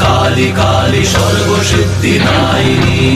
কালী কালী সর্বসিদ্ধি নাইনী।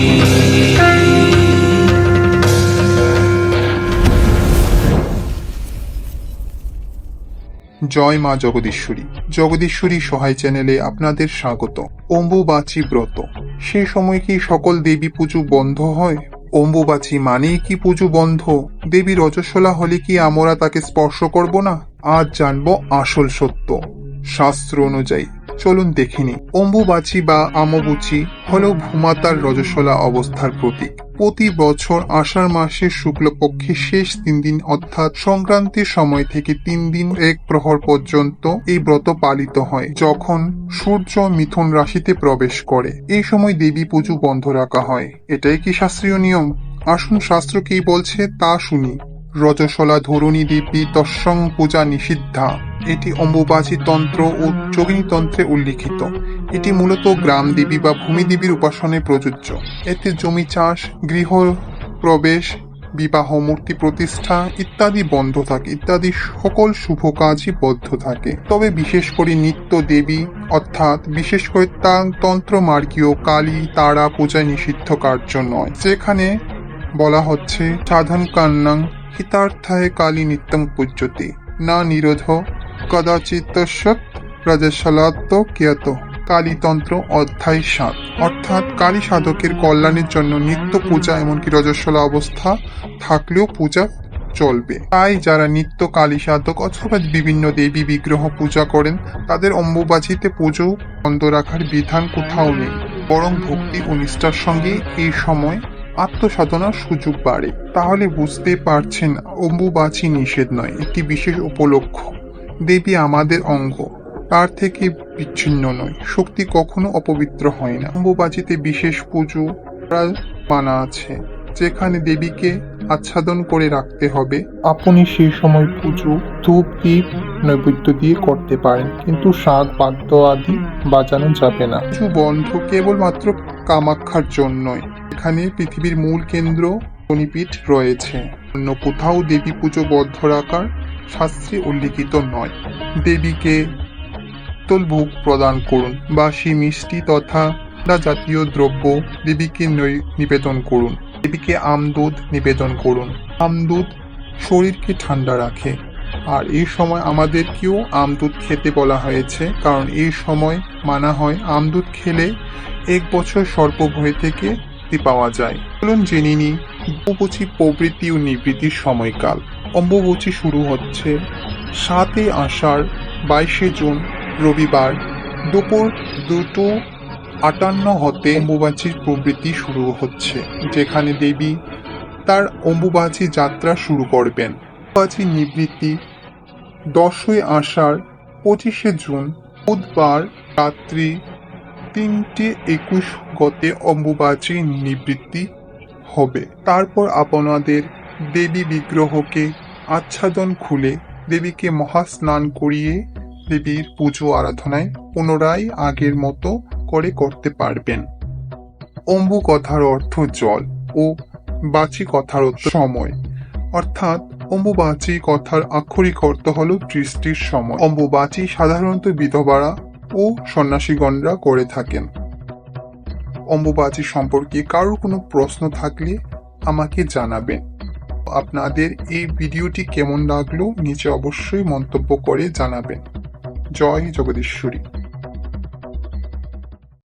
জয় মা জগদীশ্বরী। জগদীশ্বরী সহায় চ্যানেলে আপনাদের স্বাগত। অম্বুবাচী ব্রত। সে সময় কি সকল দেবী পুজো বন্ধ হয়? অম্বুবাচী মানেই কি পুজো বন্ধ? দেবী রজস্বলা হলে কি আমরা তাকে স্পর্শ করব না? আজ জানব আসল সত্য। শাস্ত্র অনুযায়ী। চলুন দেখিনি অম্বুবাচী বা আমবুচি হল ভূমাতার রজস্বলা অবস্থার প্রতীক। প্রতি বছর আষাঢ় মাসের শুক্লপক্ষের শেষ তিন দিন অর্থাৎ সংক্রান্তির সময় থেকে তিন দিন এক প্রহর পর্যন্ত এই ব্রত পালিত হয়, যখন সূর্য মিথুন রাশিতে প্রবেশ করে। এই সময় দেবী পুজো বন্ধ রাখা হয়। এটাই কি শাস্ত্রীয় নিয়ম? আসুন শাস্ত্র কি বলছে তা শুনি। রজস্বলা ধরণী দেবী তৎসং পূজা নিষিদ্ধা। এটি অম্বুবাচী তন্ত্র ও যোগিনী তন্ত্রে উল্লিখিত। এটি মূলত গ্রাম দেবী বা ভূমি দেবীর উপাসনায় প্রযোজ্য। এতে জমি চাষ গৃহ প্রবেশ বিবাহ, মূর্তি প্রতিষ্ঠা ইত্যাদি বন্ধ থাকে। ইত্যাদি সকল শুভ কাজই বদ্ধ থাকে। তবে বিশেষ করে নিত্য দেবী, অর্থাৎ বিশেষ করে তা তন্ত্রমার্গীয় কালী, তারা পূজায় নিষিদ্ধ কার্য নয়। যেখানে বলা হচ্ছে, সাধন কান্নাং হিতার্থায় কালী নিত্যং পূজ্যতে। না নিরোধ কদাচিৎ সৎ রাজশালাত্ম কিয়ত কালীতন্ত্র অধ্যায় সাত। অর্থাৎ কালী সাধকের কল্যাণের জন্য নিত্য পূজা এমনকি রজস্বলা অবস্থা থাকলেও পূজা চলবে। তাই যারা নিত্য কালী সাধক অথবা বিভিন্ন দেবী বিগ্রহ পূজা করেন, তাদের অম্বুবাচিতে পুজো বন্ধ রাখার বিধান কোথাও নেই। বরং ভক্তি ও নিষ্ঠার সঙ্গে এই সময় আত্মসাধনার সুযোগ বাড়ে। তাহলে বুঝতে পারছেন, অম্বুবাচী নিষেধ নয়, একটি বিশেষ উপলক্ষ। দেবী আমাদের অঙ্গ। তার থেকে বিচ্ছিন্ন নয়। শক্তি কখনো অপবিত্র হয় না। অম্বুবাচিতে বিশেষ পুজো মানা আছে। যেখানে দেবীকে আচ্ছাদন করে রাখতে হবে, আপনি সেই সময় পুজো, ধূপ দ্বীপ নৈবেদ্য দিয়ে করতে পারেন। কিন্তু শাক বাদ্য আদি বাজানো যাবে না। পুজো বন্ধ কেবলমাত্র কামাক্ষার জন্যই। এখানে পৃথিবীর মূল কেন্দ্র, শনিপীঠ রয়েছে। অন্য কোথাও দেবী পুজো বদ্ধ রাখার শাস্ত্রে উল্লিখিত নয়। দেবীকে শীতল ভোগ প্রদান করুন বাসি মিষ্টি তথা জাতীয় দ্রব্য দেবীকে নিবেদন করুন। দেবীকে আমদুধ নিবেদন করুন। আমদুধ শরীরকে ঠান্ডা রাখে। আর এই সময় আমাদেরকেও আমদুধ খেতে বলা হয়েছে, কারণ এই সময় মানা হয় আমদুধ খেলে এক বছর সর্পভয় থেকে পাওয়া যায়। চলুন জেনে নিই প্রবৃত্তি ও নিবৃত্তির সময়কাল। অম্বুবচী শুরু হচ্ছে সাতই আষাঢ়, বাইশে জুন, রবিবার। দুপুর দুটো আটান্ন হতে অম্বুবাচীর প্রবৃত্তি শুরু হচ্ছে, যেখানে দেবী তার অম্বুবাচী যাত্রা শুরু করবেন। অম্বুবাচী নিবৃত্তি দশই আষাঢ়, পঁচিশে জুন, বুধবার রাত্রি তিনটে একুশ গতে অম্বুবাচী নিবৃত্তি হবে। তারপর আপনাদের দেবী বিগ্রহকে আচ্ছাদন খুলে দেবীকে মহাস্নান করিয়ে দেবীর পুজো আরাধনায় পুনরায় আগের মতো করে করতে পারবেন। অম্বু কথার অর্থ জল ও বাচি কথার অর্থ সময়। অর্থাৎ অম্বুবাচী কথার আক্ষরিক অর্থ হল বৃষ্টির সময়। অম্বুবাচী সাধারণত বিধবারা ও সন্ন্যাসীগণরা করে থাকেন। অম্বুবাচী সম্পর্কে কারোর কোনো প্রশ্ন থাকলে আমাকে জানাবেন। আপনাদের এই ভিডিওটি কেমন লাগল নিচে অবশ্যই মন্তব্য করে জানাবেন। জয় জগদীশ্বরী।